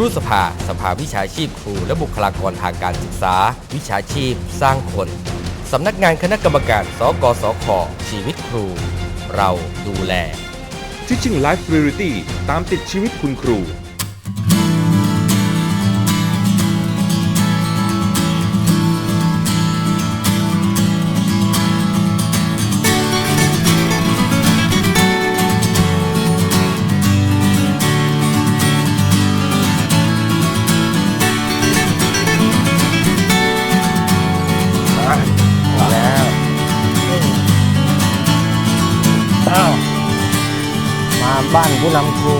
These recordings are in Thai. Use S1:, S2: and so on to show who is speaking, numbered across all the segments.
S1: ครูสภา สภาวิชาชีพครูและบุคลากรทางการศึกษา วิชาชีพ สร้างคน สำนักงานคณะกรรมการ สกสคชีวิตครู เราดูแล
S2: Teaching Life Priority ตามติดชีวิตคุณครู
S3: บ้านผู้นำครู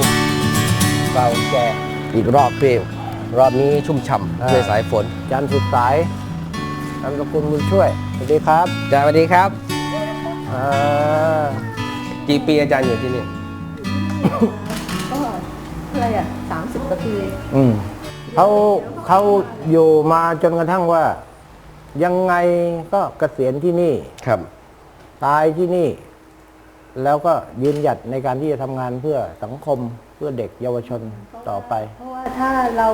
S3: เก่าแก่
S1: อีกรอบพี่รอบนี้ชุ่มฉ่ำ
S3: อ่า
S1: ด้วยสายฝน
S3: จันทร์สุดสายนามสกุลบุญช่วย สวัสดีครับ
S1: อาจารย์สวัสดีครับ
S3: อ่า
S1: กี่ปีอาจารย์อยู่ที่นี่
S4: ก็อะไรอะสามสิบกว่าปี
S3: อืมเขาเขาอยู่มาจนกระทั่งว่า ยังไงก็เกษียณที่นี่
S1: ครับ
S3: ตายที่นี่ แล้วก็ยืนหยัดในการที่จะทำงานเพื่อสังคมเพื่อเด็กเยาวชนต่อไป
S4: เพราะว่าถ้าเรา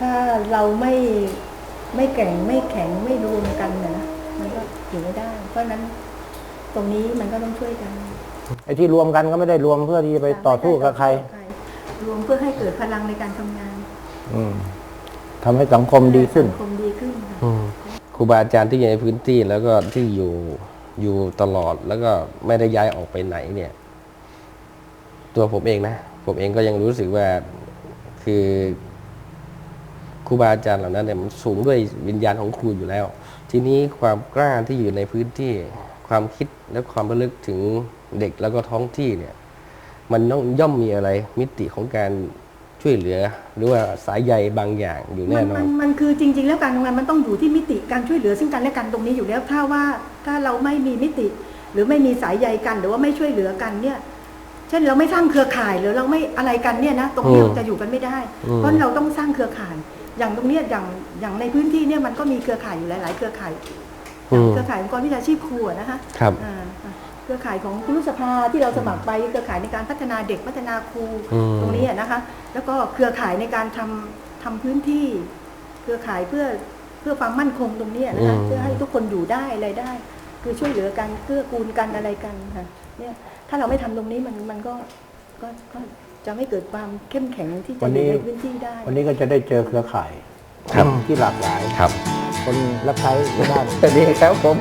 S4: ถ้าเราไม่ไม่แกร่งไม่แข็งไม่รวมกันนะมันก็อยู่ไม่ได้ เพราะฉะนั้นตรงนี้มันก็ต้องช่วยกัน
S3: ไอ้ที่รวมกันก็ไม่ได้รวมเพื่อที่จะไปต่อสู้กับใคร
S4: รวมเพื่อให้เกิดพลังในการทำงาน
S3: อืมทำให้สังคมดีขึ้น
S4: สังคมดีขึ้นค่ะ
S1: ครูบาอาจารย์ที่อยู่ในพื้นที่แล้วก็ที่อยู่ อยู่ตลอดแล้วก็ไม่ได้ย้ายออกไปไหนเนี่ย ตัวผมเองนะ ผมเองก็ยังรู้สึกว่าคือครูบาอาจารย์เหล่านั้นเนี่ยมันสูงด้วยวิญญาณของครูอยู่แล้ว ทีนี้ความกล้าที่อยู่ในพื้นที่ความคิดและความระลึกถึงเด็กแล้วก็ท้องที่เนี่ย มันต้องย่อมมีอะไรมิติของการช่วยเหลือ หรือว่าสายใยบางอย่างอยู่แน่
S4: น
S1: นอ
S4: มันนมันคือจริง ๆ แล้วการทำงานมันต้องอยู่ที่มิติการช่วยเหลือซึ่งกันและกันตรงนี้อยู่แล้วถ้าว่า ถ้าเราไม่มีมิติ หรือไม่มีสายใยกัน หรือว่าไม่ช่วยเหลือกันเนี่ย เช่นเราไม่สร้างเครือข่ายหรือเราไม่อะไรกันเนี่ยนะตรงนี้
S1: อืม
S4: เราจะอยู่กันไม่ได้
S1: อืม
S4: เพราะเราต้องสร้างเครือข่าย อย่างตรงเนี้ยอย่างอย่างในพื้นที่เนี่ยมันก็มีเครือข่ายอยู่หลาย ๆ เครือข่าย
S1: อืม
S4: เครือข่ายองค์กรวิชาชีพครูอะนะคะ
S1: ครับ
S4: อ่าอ่าเครือข่ายของครุสภาที่เราสมัครไปเครือข่ายในการพัฒนาเด็กพัฒนาครู
S1: อืม
S4: ตรงนี้อะนะคะ แล้วก็เครือข่ายในการทำทำพื้นที่ เครือข่ายเพื่อเพื่อความมั่นคงตรงเนี้ยนะคะเพื่อให้ทุกคนอยู่ได้อะไรได้ คือช่วยเหลือกันเกื้อกูลกันอะไรกันค่ะเนี่ยถ้าเราไม่ทำตรงนี้มันมันก็ก็ก็จะไม่เกิดความเข้มแข็งที่จะ
S3: วัน
S4: อ
S3: นี้
S4: ยู่ในพื้นที่ได้
S3: วันนี้ก็จะได้เจอเครือข่าย
S1: ครับ
S3: ที่หลากหลาย
S1: ครับ
S3: คนรับใช้ที่บ้าน
S1: สวัสดีครับผม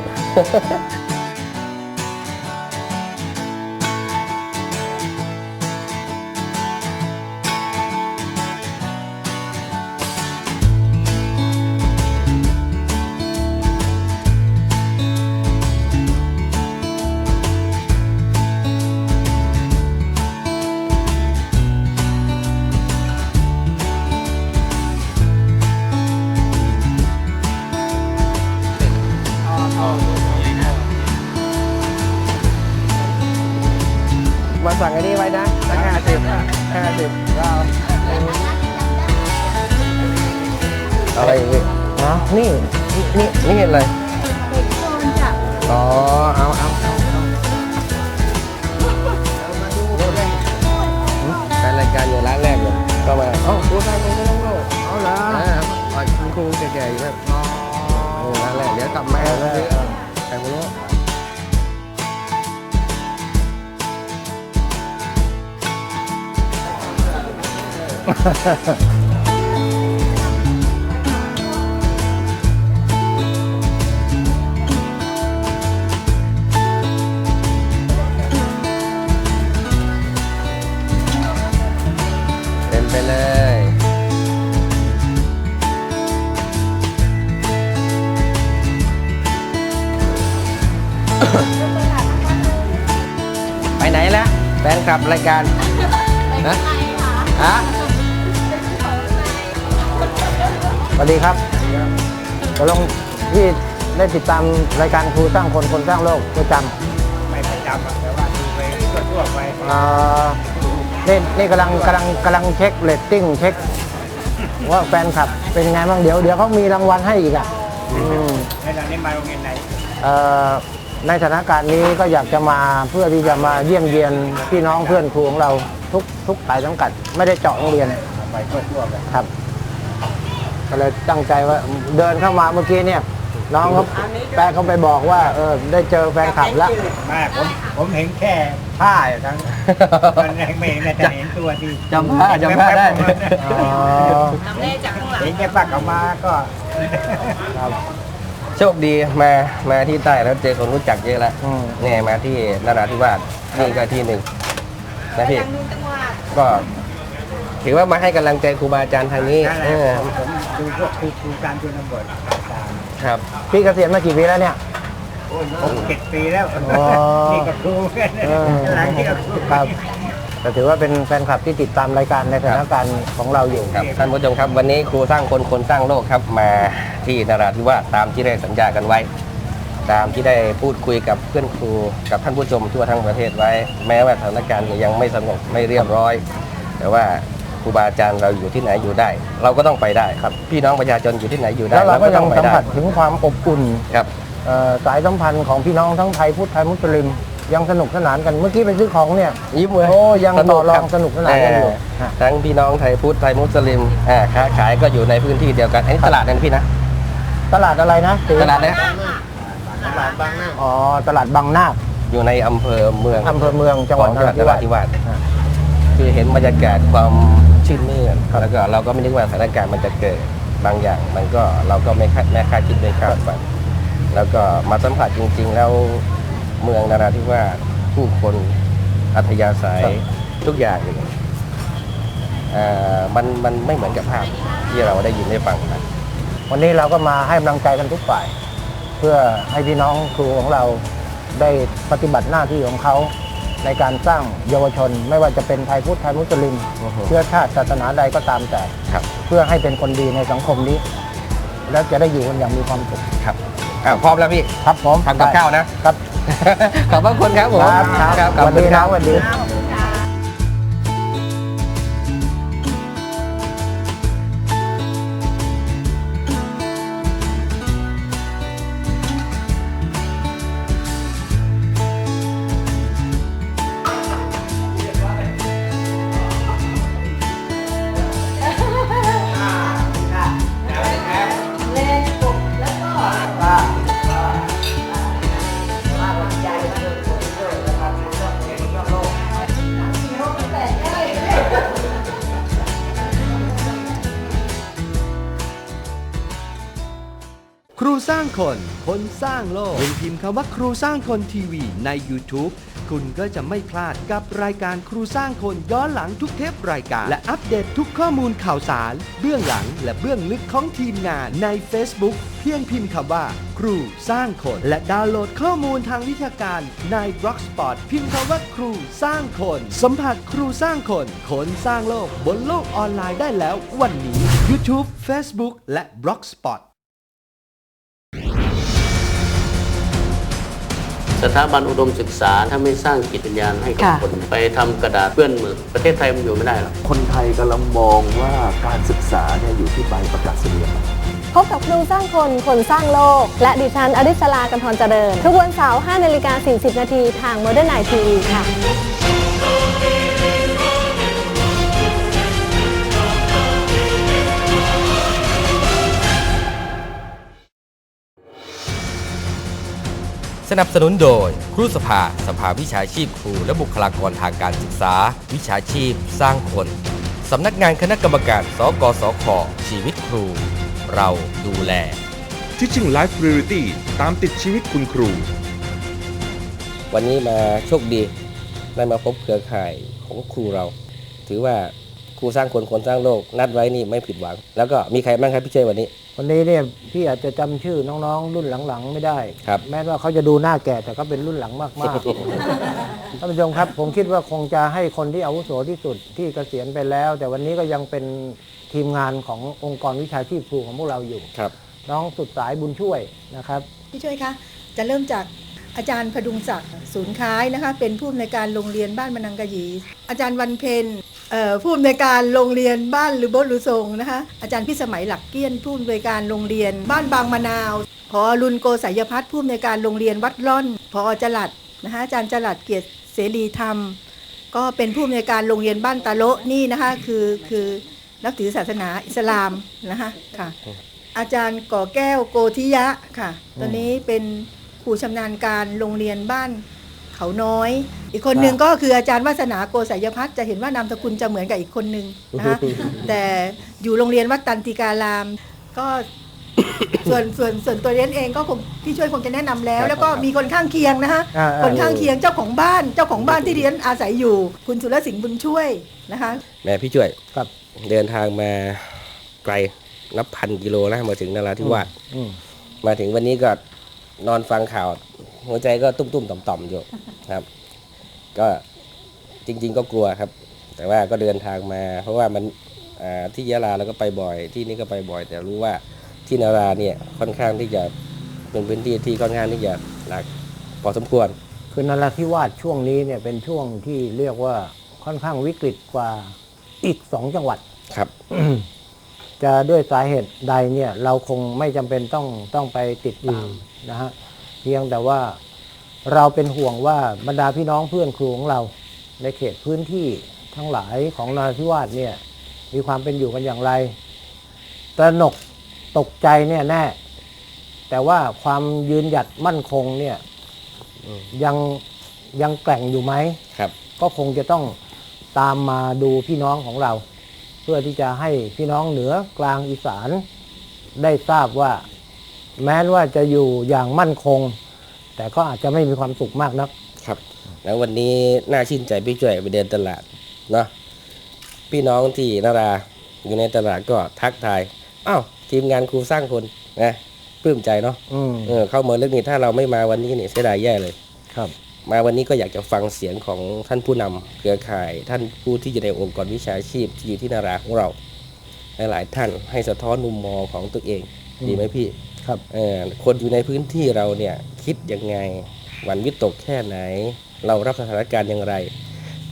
S1: อาอะไรอย่างงี้
S3: อ๋อนี่
S1: นี่นี่เห็นอะไร
S4: เด็กโดนจับ
S1: อ๋อเอาเอาเอาเอาแฟนรายการอยู่ร้านแรกเลยก็มาเอ้าดูได้ไม่ต้องโลก
S3: เอาละ
S1: อ่าคุณครูแก่ๆอยู่แบบอ๋อร้านแรกเดี๋ยวกลับมาซื้อไข่พะโล้เแฟนคลับรายการนะฮะ
S3: สวัสดีครับตกลงพี่ได้ติดตามรายการครูสร้างคนคนสร้างโลกประจ
S5: ไม่ประจำอะแต่ว่าดูไปทั่วๆไปำ
S3: อ่านี่นี่กำลังกำลังกำลังเช็คเรตติ้งเช็คว่าแฟนคลับเป็นยังไงบ้างเดี๋ยวเดี๋ยวเขามีรางวัลให้อีกอะอืม
S5: ในตอนนี้มาโรงเรียนไหน
S3: เอ่อ ในสถานการณ์นี้ก็อยากจะมาเพื่อที่จะมาเยี่ยมเยียนพี่น้องเพื่อนครูของเราทุกทุกสายสังกัด ไม่ได้เจาะโรงเรียน
S5: ไปทั่วๆไป
S3: ครับก็เลยตั้งใจว่าเดินเข้ามาเมื่อกี้เนี่ย น้องเขาแปะเขาไปบอกว่าเออได้เจอแฟนคลับแล้ว
S5: ไมาผมผมเห็นแค่ผ้าอยู่ทั้งมันยังไม่เห็นเลยแต่เห็นตัวที่
S1: จำผ้าจำผ้าได้
S3: อ๋อ
S5: เห็นแค่ผ้าเขามาก็
S3: ครับ
S1: โชคดีมามาที่ใต้แล้วเจอคนรู้จักเยอะแล้ว
S3: อืม
S1: เนี่ยมาที่นราธิวาสนี่ก็ที่หนึ่งนะพี่ก็ ถือว่ามาให้กำลังใจครูบาอาจารย์ทางนี้
S5: นั่นแห
S1: เอ
S5: ละ
S1: อ
S5: ผมดูพวกครูครูการชนบทต่าง
S1: ครับ
S3: พี่เกษียณมากี่ปีแล้วเนี่ย
S5: ๆหกเจ็ดปีแล้ว
S3: อ๋อ
S5: นี่ก็ครูกัน
S3: เออ
S5: หลังนี่ก็ครู
S3: ครับ แต่ถือว่าเป็นแฟนคลับที่ติดตามรายการในสถานการณ์ของเราอยู่
S1: ครับท่านผู้ชมครับวันนี้ครูสร้างคนคนสร้างโลกครับมาที่นราธิวาสตามที่ได้สัญญากันไว้ ตามที่ได้พูดคุยกับเพื่อนครูกับท่านผู้ชมทั่วทั้งประเทศไว้ แม้ว่าสถานการณ์จะยังไม่สงบไม่เรียบร้อย แต่ว่าครูบาอาจารย์เราอยู่ที่ไหนอยู่ได้ เราก็ต้องไปได้ครับ พี่น้องประชาชนอยู่ที่ไหนอยู่ได้
S3: แล้วเราก็
S1: ต้
S3: ยั
S1: องไป
S3: สัม
S1: ได้
S3: ผัสถึงความอบอุ่น
S1: ครับ
S3: เอ่อสายสัมพันธ์ของพี่น้องทั้งไทยพุทธไทยมุสลิม ยังสนุกสนานกันเมื่อกี้ไปซื้อของเนี่ย
S1: ยิ้มเลย
S3: โอ้ยังต่อรอง
S1: คบ
S3: สนุกสนานกันอยู่
S1: เฮะทั้งพี่น้องไทยพุทธไทยมุสลิมอ่าค้าขายก็อยู่ในพื้นที่เดียวกันอันนี้ตลาดนั่นพี่นะ
S3: ตลาดอะไรนะตี
S1: ตลาดนะ
S3: อ๋อตลาดบางนาค
S1: อยู่ในอำเภอเมือง
S3: อำเภอเมืองจังหวัด
S1: ของ
S3: น
S1: จังห
S3: รา
S1: วัด
S3: ธิ
S1: น
S3: วา
S1: รา
S3: ส
S1: ธิวาส
S3: ฮะ
S1: คือเห็นบรรยากาศความชื่นมื่นแล้วก็เราก็ไม่นึกว่าสถานการณ์มันจะเกิดบางอย่าง มันก็เราก็ไม่คาดไม่คาดคิดไม่คาดฝันแล้วก็มาสัมผัสจริง ๆ แล้ว เมืองนราธิวาสผู้คนอัธยาศัยทุกอย่างเลยเอ่อมันมันไม่เหมือนกับภาพที่เราได้ยินได้ฟังกัน
S3: วันนี้เราก็มาให้กำลังใจกันทุกฝ่าย เพื่อให้พี่น้องครูของเราได้ปฏิบัติหน้าที่ของเขาในการสร้างเยาวชน ไม่ว่าจะเป็นไทยพุทธไทยมุสลิม
S1: อือฮึ
S3: เชื้อชาติศาสนาใดก็ตามแต่
S1: ครับ
S3: เพื่อให้เป็นคนดีในสังคมนี้ แล้วจะได้อยู่กันอย่างมีความสุข
S1: ครับอ่าพร้อมแล้วพี่
S3: ครับผม
S1: ทำกับข้าวนะ
S3: ครับ
S1: ขอบพระคุณครับผม
S3: ครับครับ
S1: ขอบ
S3: สวัส
S1: คุ
S3: ดี
S1: ณ
S3: นะสวัสดี
S6: คนสร้างโลกเพียงพิมพ์คำว่าครูสร้างคนทีวีใน YouTube คุณก็จะไม่พลาดกับรายการครูสร้างคนย้อนหลังทุกเทปรายการ และอัปเดตทุกข้อมูลข่าวสาร เบื้องหลังและเบื้องลึกของทีมงานใน Facebook เพียงพิมพ์คำว่า ครูสร้างคน และดาวน์โหลดข้อมูลทางวิชาการใน b l o g s p o t พิมพ์คำว่าครูสร้างคน สัมผัสครูสร้างคนคนสร้างโลกบนโลกออนไลน์ได้แล้ววันนี้ YouTube Facebook และ b l o g s p o t
S7: สถาบันอุดมศึกษาถ้าไม่สร้างจิตวิญญาณให้กับ
S8: ค่ะ
S7: คนไปทำกระดาษเปื้อนมือประเทศไทยมันอยู่ไม่ได้หรอก
S9: คนไทยกำลังมองว่าการศึกษาเนี่ยอยู่ที่ใบประกาศนียบัตร
S8: พบกับครูสร้างคน คนสร้างโลก และดิฉันอริสลากำธรเจริญ ทุกวันเสาร์5นาฬิกา40 นาทีทาง Modern Night TV ค่ะ
S10: นับสนุนโดย ครูสภาสภาวิชาชีพครูและบุคลากรทางการศึกษา วิชาชีพ สร้างคน สำนักงานคณะกรรมการ สกสคชีวิตครู เราดูแล
S2: Teaching Life Priority ตามติดชีวิตคุณครู
S1: วันนี้มาโชคดีได้มาพบเครือข่ายของครูเรา ถือว่าครูสร้างคนคนสร้างโลกนัดไว้นี่ไม่ผิดหวัง แล้วก็มีใครบ้างครับพี่เชยวันนี้
S3: วันนี้เนี่ยพี่อาจจะจำชื่อน้องๆ รุ่นหลังๆ ไม่ได้
S1: ครับ
S3: แม้ว่าเขาจะดูหน้าแก่แต่ก็เป็นรุ่นหลังมากๆ ท่านผู้ชมครับ ผมคิดว่าคงจะให้คนที่อาวุโสที่สุดที่เกษียณไปแล้ว แต่วันนี้ก็ยังเป็นทีมงานขององค์กรวิชาชีพครูของพวกเราอยู่
S1: ครับ
S3: น้องสุดสายบุญช่วยนะครับ
S4: พี่ช่วยคะจะเริ่มจากอาจารย์พดุงศักดิ์ศูนย์ค้ายนะคะ เป็นผู้อำนวยการโรงเรียนบ้านมะนังกะหยี อาจารย์วันเพ็ญเอ่อ ผู้อำนวยการโรงเรียนบ้านหรือโบทหรือทรงนะคะอาจารย์พิสมัยหลักเกี้ยนผู้อำนวยการโรงเรียน บ้านบางมะนาวพอรุนโกสายพัฒน์ผู้อำนวยการโรงเรียนวัดร่อนพอจลัดนะคะอาจารย์จลัดเกียรติเสรีธรรม ก็เป็นผู้อำนวยการโรงเรียนบ้านตาโลนี่นะคะคือคือนับถือศาสนาอิสลามนะคะค่ะอาจารย์ก่อแก้วโกธิยะค่ะ ตอนนี้เป็นครูชำนาญการโรงเรียนบ้าน เขาน้อย อีกคนหนึ่งก็คืออาจารย์วาสนาโกสายพัฒน์จะเห็นว่านามสกุลจะเหมือนกับอีกคนหนึ่งนะคะแต่อยู่โรงเรียนวัดตันติการาม ก็ส่วนส่วนส่วนตัวเรียนเองก็คงพี่ช่วยคงจะแนะนำแล้ว
S1: ครับ
S4: แล้วก็
S1: ครับ
S4: มีคนข้างเคียงนะคะ
S3: อ่าอ่า
S4: คนข้างเคียงเจ้าของบ้านเจ้าของบ้านที่เรียนอาศัยอยู่ คุณสุรสิงห์บุญช่วยนะคะ
S1: แม่พี่ช่วย
S3: ครับ
S1: เดินทางมาไกลนับพันกิโลนะมาถึงนราธิวาส
S3: อืม
S1: มาถึงวันนี้ก็นอนฟังข่าว หัวใจก็ตุ้มๆต่อมๆอยู่ครับ ก็จริง ๆ ก็กลัวครับ แต่ว่าก็เดินทางมา เพราะว่ามันอ่าที่ยะลาเราก็ไปบ่อย ที่นี่ก็ไปบ่อย แต่รู้ว่าที่นาราเนี่ยค่อนข้างที่จะเป็นพื้นที่ที่ค่อนข้างที่จะหนักพอสมควร
S3: คือนราธิวาสช่วงนี้เนี่ยเป็นช่วงที่เรียกว่าค่อนข้างวิกฤตกว่าอีกสองจังหวัด
S1: ครับ
S3: จะด้วยสาเหตุใดเนี่ยเราคงไม่จำเป็นต้องต้องไปติดตามนะฮะ เพียงแต่ว่าเราเป็นห่วงว่าบรรดาพี่น้องเพื่อนครูของเราในเขตพื้นที่ทั้งหลายของนราธิวาสเนี่ยมีความเป็นอยู่กันอย่างไร ตระหนกตกใจเนี่ยแน่ แต่ว่าความยืนหยัดมั่นคงเนี่ยยังยังแกร่งอยู่ไหม
S1: ครับ
S3: ก็คงจะต้องตามมาดูพี่น้องของเรา เพื่อที่จะให้พี่น้องเหนือกลางอีสานได้ทราบว่า แม้ว่าจะอยู่อย่างมั่นคง แต่ก็อาจจะไม่มีความสุขมากนัก
S1: ครับ แล้ววันนี้น่าชื่นใจพี่ช่วยไปเดินตลาดเนาะพี่น้องที่นาราอยู่ในตลาดก็ทักทายอ้าวทีมงานครูสร้างคนนะปลื้มใจเนาะ
S3: อืม
S1: เออเข้ามาเรื่องนี้ถ้าเราไม่มาวันนี้นี่เสียดายแย่เลย
S3: ครับ
S1: มาวันนี้ก็อยากจะฟังเสียงของท่านผู้นำเครือข่าย ท่านผู้ที่อยู่ในองค์กรวิชาชีพที่อยู่ที่นาราของเรา หลายๆท่านให้สะท้อนมุมมองของตัวเอง
S3: อืม
S1: ดีไหมพี่
S3: ครับ
S1: เออคนอยู่ในพื้นที่เราเนี่ยคิดยังไงหวันวิตกแค่ไหน เรารับสถานการณ์อย่างไร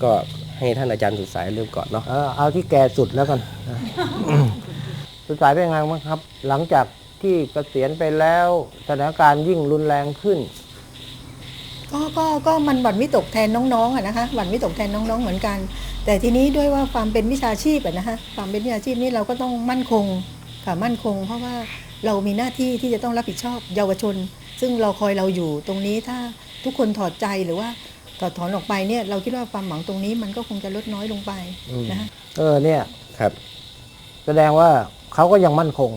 S1: ก็ให้ท่านอาจารย์สุดสายเริ่มก่อนเนาะ
S3: เออเอาที่แก่สุดแล้วกันนะสุดท้ายเป็นไงบ้างครับ หลังจากที่เกษียณไปแล้วสถานการณ์ยิ่งรุนแรงขึ้น
S4: ก็ก็ก็มันหวั่นวิตกแทนน้องๆอะนะคะหวั่นวิตกแทนน้องๆเหมือนกัน แต่ทีนี้ด้วยว่าความเป็นวิชาชีพอะนะคะความเป็นวิชาชีพนี่เราก็ต้องมั่นคงค่ะมั่นคง เพราะว่า เรามีหน้าที่ที่จะต้องรับผิดชอบเยาวชน ซึ่งเราคอยเราอยู่ตรงนี้ถ้าทุกคนถอดใจหรือว่าถอดถอนออกไปเนี่ยเราคิดว่าความหวังตรงนี้มันก็คงจะลดน้อยลงไปนะคะ
S3: เออเนี่ย
S1: ครับ
S3: แสดงว่าเขาก็ยังมั่นคง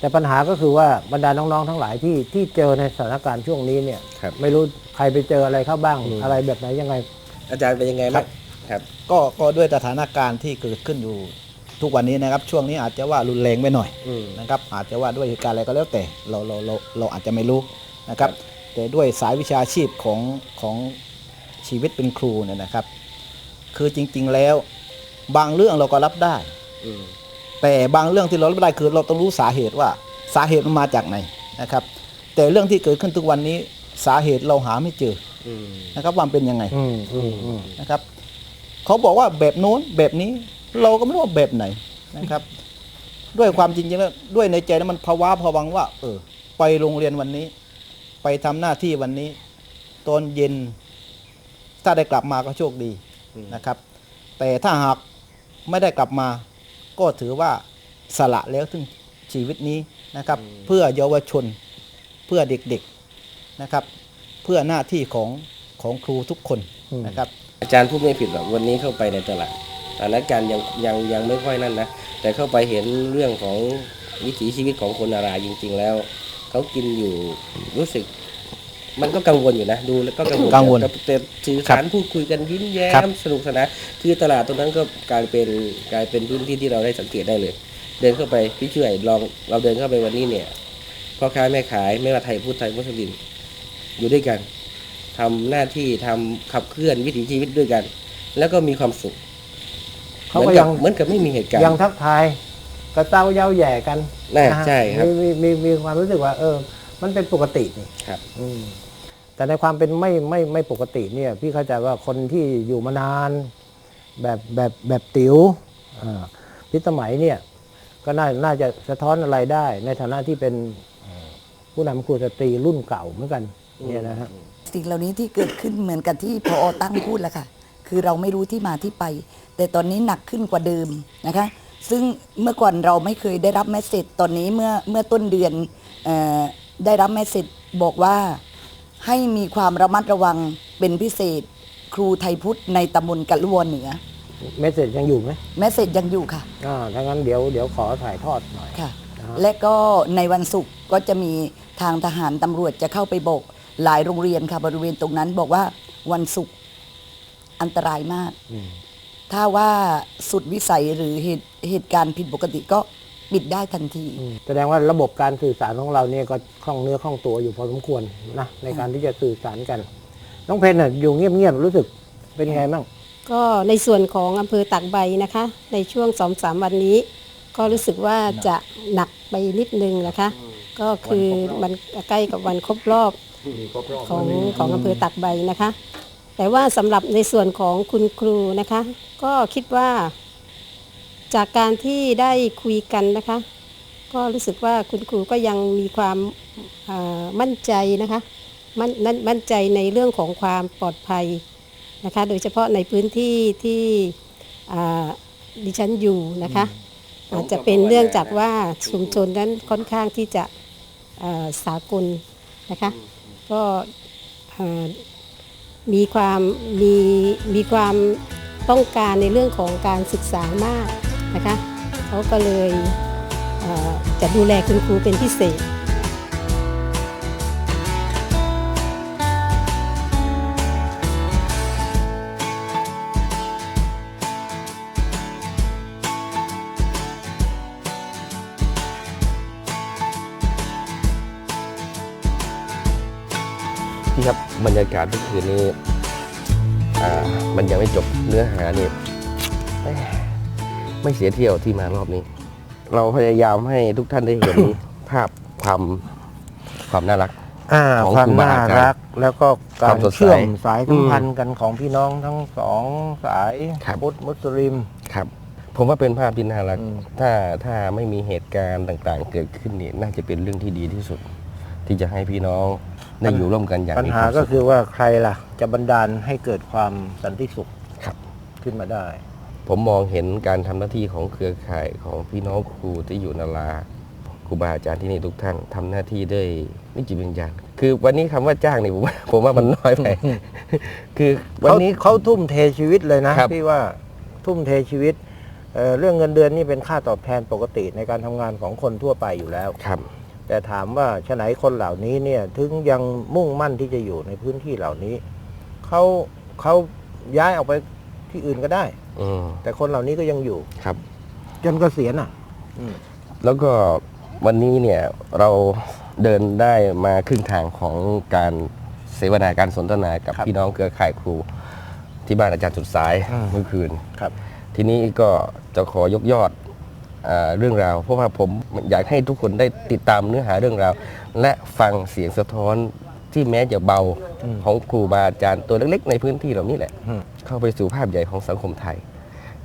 S3: แต่ปัญหาก็คือว่าบรรดาน้องๆทั้งหลายที่ที่เจอในสถานการณ์ช่วงนี้เนี่ย
S1: ครับ
S3: ไม่รู้ใครไปเจออะไรเข้าบ้าง
S1: อืม
S3: อะไรแบบไหนยังไง
S1: อาจารย์เป็นยังไงบ้างครับ
S11: ก็ก็ด้วยสถานการณ์ที่เกิดขึ้นอยู่ ทุกวันนี้นะครับช่วงนี้อาจจะว่ารุนแรงไปหน่อย
S1: อืม
S11: นะครับอาจจะว่าด้วยเหตุการณ์อะไรก็แล้วแต่เราเราเราเราอาจจะไม่รู้นะครับ แต่ด้วยสายวิชาชีพของของชีวิตเป็นครูเนี่ยนะครับ คือจริง ๆแล้วบางเรื่องเราก็รับได้
S1: อืม
S11: แต่บางเรื่องที่เรารับไม่ได้คือเราต้องรู้สาเหตุว่าสาเหตุมันมาจากไหนนะครับ แต่เรื่องที่เกิดขึ้นทุกวันนี้สาเหตุเราหาไม่เจอ
S1: อืม
S11: นะครับว่ามันเป็นยังไง
S3: อืมอืมอืม
S11: นะครับเขาบอกว่าแบบโน้นแบบนี้ เราก็ไม่รู้ว่าแบบไหนนะครับ ด้วยความจริงๆแล้วด้วยในใจนั้นมันภาวะผวังว่า เออ ไปโรงเรียนวันนี้ ไปทำหน้าที่วันนี้ ตอนเย็น ถ้าได้กลับมาก็โชคดีนะครับ แต่ถ้าหากไม่ได้กลับมา ก็ถือว่าสละแล้วถึงชีวิตนี้นะครับ เพื่อเยาวชนเพื่อเด็กๆนะครับ เพื่อหน้าที่ของของครูทุกคนนะครับ
S1: อาจารย์พูดไม่ผิดหรอกวันนี้เข้าไปในตลาด สถานการณ์ยังยังยังไม่ค่อยนั่นนะแต่เข้าไปเห็นเรื่องของวิถีชีวิตของคนนาราจริง ๆ แล้วเขากินอยู่รู้สึก มันก็กังวลอยู่นะดูแล้วก็กังวล
S11: กังวล
S1: แต่แต่สื่อสารพูดคุยกันยิ้มแย้
S11: ครับ
S1: มสนุกสนานคือตลาดตรงนั้นก็กลายเป็นกลายเป็นพื้นที่ที่เราได้สังเกตได้เลย เดินเข้าไปพี่ช่วยลองเราเดินเข้าไปวันนี้เนี่ยพ่อค้าแม่ขายไม่ว่าไทยพูดไทยมุสลิมอยู่ด้วยกันทำหน้าที่ทำขับเคลื่อนวิถีชีวิตด้วยกัน แล้วก็มีความสุข
S3: เขา
S1: เหมื
S3: ก็
S1: อนกั
S3: ยั
S1: บ
S3: ง
S1: เหมือนกับไม่มีเหตุการณ์
S3: ยังทักทายกระเต้าเย้าแหย่กัน
S1: น่า
S3: นะฮะ
S1: ใช่ครับ
S3: มีมีมีมีความรู้สึกว่า เออ มันเป็นปกตินี่
S1: ครับ
S3: อืมแต่ในความเป็นไม่ไม่ไม่ปกติเนี่ย พี่เข้าใจว่าคนที่อยู่มานาน แบบแบบแบบติ๋วอ่าพิสมัยเนี่ย ก็น่าน่าจะสะท้อนอะไรได้ ในฐานะที่เป็นเอ่อผู้นำครูสตรีรุ่นเก่าเหมือนกันเนี่ยนะฮะ
S12: สิ่งเหล่านี้ที่เกิดขึ้นเหมือนกับที่พอตั้งพูดแหละค่ะ คือเราไม่รู้ที่มาที่ไป แต่ตอนนี้หนักขึ้นกว่าเดิมนะคะ ซึ่งเมื่อก่อนเราไม่เคยได้รับแมสเซจตอนนี้เมื่อเมื่อต้นเดือนเออได้รับแมสเซจบอกว่าให้มีความระมัดระวังเป็นพิเศษ ครูไทยพุทธในตำบลกะลวนเหนือ
S3: เมสเซจยังอยู่ไหม
S12: แมสเซจยังอยู่ค่ะ
S3: อ่าถ้างั้นเดี๋ยวเดี๋ยวขอถ่ายทอดหน่อย
S12: ค่ะ
S3: นะฮะ
S12: และก็ในวันศุกร์ก็จะมีทางทหารตำรวจจะเข้าไปบอกหลายโรงเรียนค่ะบริเวณตรงนั้นบอกว่าวันศุกร์ อันตรายมาก
S3: อืม
S12: ถ้าว่าสุดวิสัยหรือเหตุเหตุการณ์ผิดปกติก็ปิดได้ทันที
S3: แสดงว่าระบบการสื่อสารของเราเนี่ยก็คล่องเนื้อคล่องตัวอยู่พอสมควรนะในการที่จะสื่อสารกัน น้องเพนน่ะอยู่เงียบๆรู้สึกเป็นไงบ้าง
S13: ก็ในส่วนของอำเภอตากใบนะคะ ในช่วงสองสามวันนี้ ก็รู้สึกว่าจะหนักไปนิดนึงนะคะ ก็คือมันใกล้กับวันครบรอบของของอำเภอตากใบนะคะ แต่ว่าสำหรับในส่วนของคุณครูนะคะ ก็คิดว่า จากการที่ได้คุยกันนะคะ ก็รู้สึกว่าคุณครูก็ยังมีความอ่ามั่นใจนะคะมั่นนั่นมั่นใจในเรื่องของความปลอดภัยนะคะ โดยเฉพาะในพื้นที่ที่อ่าดิฉันอยู่นะคะ อาจจะเป็นเนื่องจากว่าชุมชนนั้นค่อนข้างที่จะอ่าสากลนะคะ ก็อ่า มีความมีมีความต้องการในเรื่องของการศึกษามากนะคะเขาก็เลยจะดูแลคุณครูเป็นพิเศษ
S1: พี่ครับบรรยากาศเมื่อคืนนี้อ่ามันยังไม่จบเนื้อหานี่แหม่ไม่เสียเที่ยวที่มารอบนี้ เราพยายามให้ทุกท่านได้เห็น ภาพความความน่ารัก
S3: อ่า
S1: ของ
S3: ความ
S1: ครูบา
S3: น่า
S1: อาจารย์
S3: รักแล้วก็กา
S1: ความ
S3: ร
S1: สดใส
S3: เชื่อมสายสัมพัน
S1: อื
S3: ธ์กันของพี่น้องทั้งสองสาย
S1: ครับ
S3: พุทธมุสลิม
S1: ครับ ผมว่าเป็นภาพที่น่ารัก
S3: อืม
S1: ถ้าถ้าไม่มีเหตุการณ์ต่างๆ เกิดขึ้นนี่น่าจะเป็นเรื่องที่ดีที่สุด ที่จะให้พี่น้อง ได้อยู่ร่วมกันอย่าง
S3: ปัญ
S1: มี
S3: หา
S1: ความ
S3: ก็
S1: สุข
S3: คือว่าใครล่ะ จะบันดาลให้เกิดความสันติสุข
S1: ครับ
S3: ขึ้นมาได้
S1: ผมมองเห็นการทำหน้าที่ของเครือข่ายของพี่น้องครูที่อยู่นาราครูบาอาจารย์ที่นี่ทุกท่านทำหน้าที่ด้วยนิจิตวิญญาณ คือวันนี้คำว่าจ้างนี่ผมว่าผมว่ามันน้อยไปคือวัน
S3: เขา
S1: นี้
S3: เขาทุ่มเทชีวิตเลยนะครับพี่ว่าทุ่มเทชีวิตเอ่อเรื่องเงินเดือนนี่เป็นค่าตอบแทนปกติในการทำงานของคนทั่วไปอยู่แล้ว
S1: ครับ
S3: แต่ถามว่าฉะไหนคนเหล่านี้เนี่ยถึงยังมุ่งมั่นที่จะอยู่ในพื้นที่เหล่านี้เขาเขาย้ายออกไปที่อื่นก็ได้
S1: อืม
S3: แต่คนเหล่านี้ก็ยังอยู่
S1: ครับ
S3: จนเกษียณอะ
S1: แล้วก็วันนี้เนี่ยเราเดินได้มาครึ่งทางของการเสวนาการสนทนากับ
S3: ครับ
S1: พี่น้องเครือข่ายครู ที่บ้านอาจารย์สุดสาย
S3: อืม
S1: เมื่อคืน
S3: ครับ
S1: ทีนี้ก็จะขอยกยอดอา เรื่องราว เพราะว่าผมอยากให้ทุกคนได้ติดตามเนื้อหาเรื่องราว และฟังเสียงสะท้อนที่แม้จะเบา
S3: อืม
S1: ของครูบาอาจารย์ตัวเล็กๆ ในพื้นที่เหล่านี้แหละ
S3: อืม
S1: เข้าไปสู่ภาพใหญ่ของสังคมไทย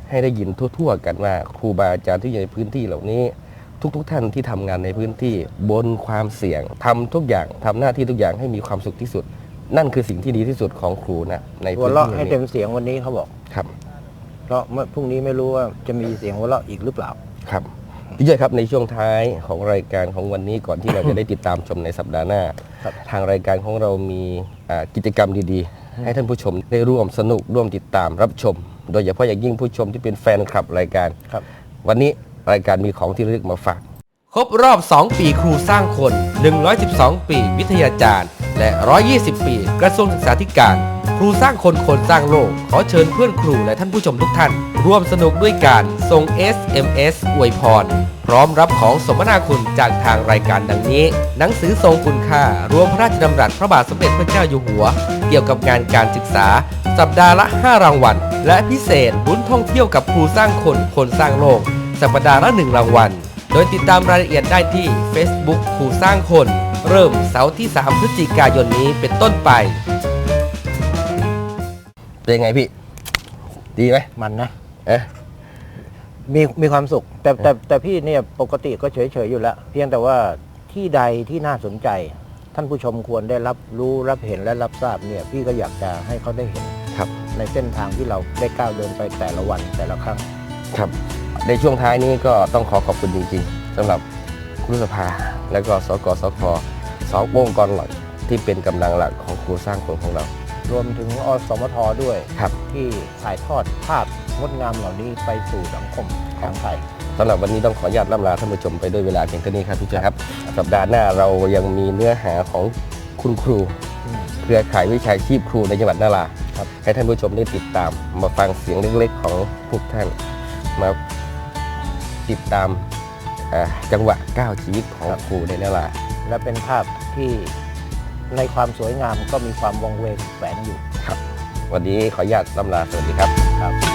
S1: ให้ได้ยินทั่วๆ กันว่าครูบาอาจารย์ที่อยู่ในพื้นที่เหล่านี้ ทุกๆทท่านที่ทำงานในพื้นที่บนความเสี่ยงทำทุกอย่างทำหน้าที่ทุกอย่างให้มีความสุขที่สุด นั่นคือสิ่งที่ดีที่สุดของครูนะใน
S3: หัว
S1: พื้น
S3: เราะ
S1: ที่
S3: ให้
S1: แห่ง
S3: เต็
S1: นี้
S3: มเสียงวันนี้เขาบอก
S1: ครับ
S3: เพราะเมื่อพรุ่งนี้ไม่รู้ว่าจะมีเสียงหัวเราะอีกหรือเปล่า
S1: ครับพี่เจ้ยครับในช่วงท้ายของรายการของวันนี้ก่อนที่เราจะได้ติดตามชมในสัปดาห์หน้า
S3: ครับ
S1: ทางรายการของเรามีอ่ากิจกรรมดีๆ ให้ท่านผู้ชมได้ร่วมสนุกร่วมติดตามรับชม โดยเฉพาะอย่างยิ่งผู้ชมที่เป็นแฟนคลับรายการ
S3: ครับ
S1: วันนี้รายการมีของที่ระลึกมาฝาก
S10: ครบรอบ 2 ปีครูสร้างคน 112 ปีวิทยาจารย์ และ 120 ปีกระทรวงศึกษาธิการ ครูสร้างคนคนสร้างโลก ขอเชิญเพื่อนครูและท่านผู้ชมทุกท่าน ร่วมสนุกด้วยการส่ง SMS อวยพร พร้อมรับของสมนาคุณจากทางรายการดังนี้ หนังสือทรงคุณค่า รวมพระราชดำรัสพระบาทสมเด็จพระเจ้าอยู่หัว เกี่ยวกับงานการศึกษา สัปดาห์ละ 5 รางวัล และพิเศษบุญท่องเที่ยวกับครูสร้างคนคนสร้างโลก สัปดาห์ละหนึ่งรางวัล ดยติดตามรายละเอียดได้ที่ Facebook ครูสร้างคน เริ่มเสาร์ที่ 3 พฤศจิกายนนี้เป็นต้นไป
S1: เป็นไงพี่ ดีไหม
S3: มันนะ
S1: เอ๊ะ
S3: มีมีความสุข แต่แต่แต่พี่เนี่ยปกติก็เฉยเฉยๆอยู่แล้ว เพียงแต่ว่าที่ใดที่น่าสนใจ ท่านผู้ชมควรได้รับรู้รับเห็นและรับทราบเนี่ย พี่ก็อยากจะให้เขาได้เห็น
S1: ครับ
S3: ในเส้นทางที่เราได้ก้าวเดินไปแต่ละวันแต่ละครั้ง
S1: ครับ ในช่วงท้ายนี้ก็ต้องขอขอบคุณจริง ๆสำหรับครูสภา และก็สกสคสององค์กรหลักที่เป็นกำลังหลักของครูสร้างคนของเรา
S3: รวมถึงอสมทด้วย
S1: ครับ
S3: ที่ถ่ายทอดภาพงดงามเหล่านี้ไปสู่สังคมของไทย
S1: สำหรับวันนี้ต้องขออนุญาตล่ำลาท่านผู้ชมไปด้วยเวลาเพียงเท่านี้ครับพี่เจ้าครับ สัปดาห์หน้าเรายังมีเนื้อหาของคุณครูเครือข่ายวิชาชีพครูในจังหวัดนารา
S3: ครับ
S1: ให้ท่านผู้ชมได้ติดตามมาฟังเสียงเล็กๆ ของพวกท่าน มาติดตามอ่าจังหวะก้าวชีวิตของครูในนารา
S3: และเป็นภาพที่ในความสวยงามก็มีความวังเวงแฝงอยู่
S1: ครับ วันนี้ขออนุญาตล่ำลาสวัสดีครับ